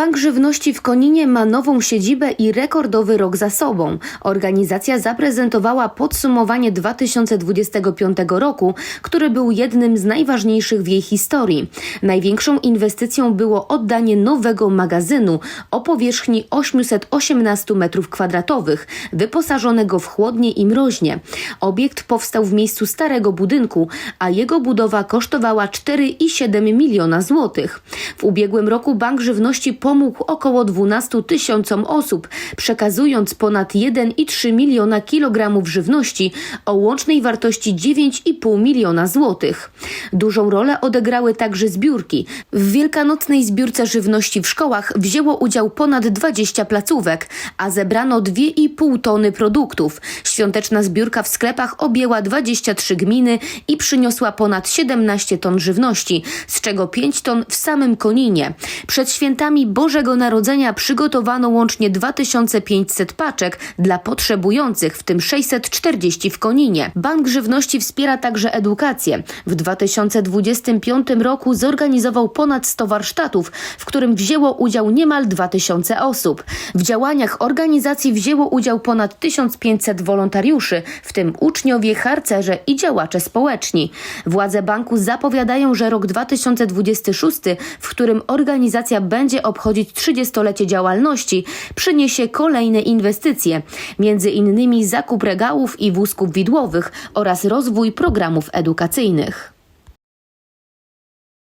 Bank Żywności w Koninie ma nową siedzibę i rekordowy rok za sobą. Organizacja zaprezentowała podsumowanie 2025 roku, który był jednym z najważniejszych w jej historii. Największą inwestycją było oddanie nowego magazynu o powierzchni 818 m2, wyposażonego w chłodnie i mroźnie. Obiekt powstał w miejscu starego budynku, a jego budowa kosztowała 4,7 miliona złotych. W ubiegłym roku Bank Żywności pomógł około 12 tysiącom osób, przekazując ponad 1,3 miliona kilogramów żywności o łącznej wartości 9,5 miliona złotych. Dużą rolę odegrały także zbiórki. W wielkanocnej zbiórce żywności w szkołach wzięło udział ponad 20 placówek, a zebrano 2,5 tony produktów. Świąteczna zbiórka w sklepach objęła 23 gminy i przyniosła ponad 17 ton żywności, z czego 5 ton w samym Koninie. Przed świętami Bożego Narodzenia przygotowano łącznie 2500 paczek dla potrzebujących, w tym 640 w Koninie. Bank Żywności wspiera także edukację. W 2025 roku zorganizował ponad 100 warsztatów, w którym wzięło udział niemal 2000 osób. W działaniach organizacji wzięło udział ponad 1500 wolontariuszy, w tym uczniowie, harcerze i działacze społeczni. Władze banku zapowiadają, że rok 2026, w którym organizacja będzie obchodzić 30-lecie działalności, przyniesie kolejne inwestycje, między innymi zakup regałów i wózków widłowych oraz rozwój programów edukacyjnych.